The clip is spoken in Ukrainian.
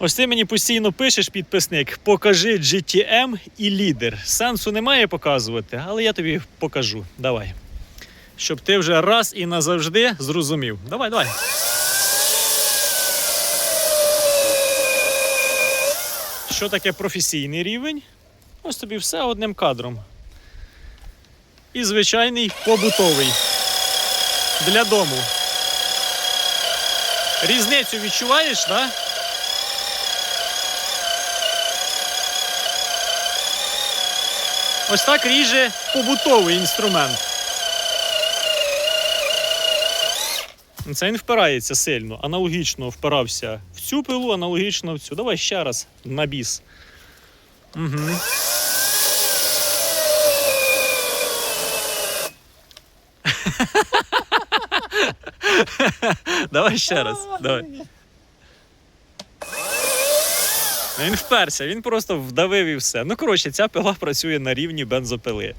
Ось ти мені постійно пишеш, підписник, покажи GTM і лідер. Сенсу немає показувати, але я тобі покажу. Давай. Щоб ти вже раз і назавжди зрозумів. Давай, давай. Що таке професійний рівень? Ось тобі все одним кадром. І звичайний побутовий. Для дому. Різницю відчуваєш, так? Да? Ось так ріже побутовий інструмент. Це він впирається сильно. Аналогічно впирався в цю пилу, аналогічно в цю. Давай ще раз на біс. Угу. Давай ще раз. Давай. Ну, Він вперся, він просто вдавив і все. Ну, коротше, ця пила працює на рівні бензопили.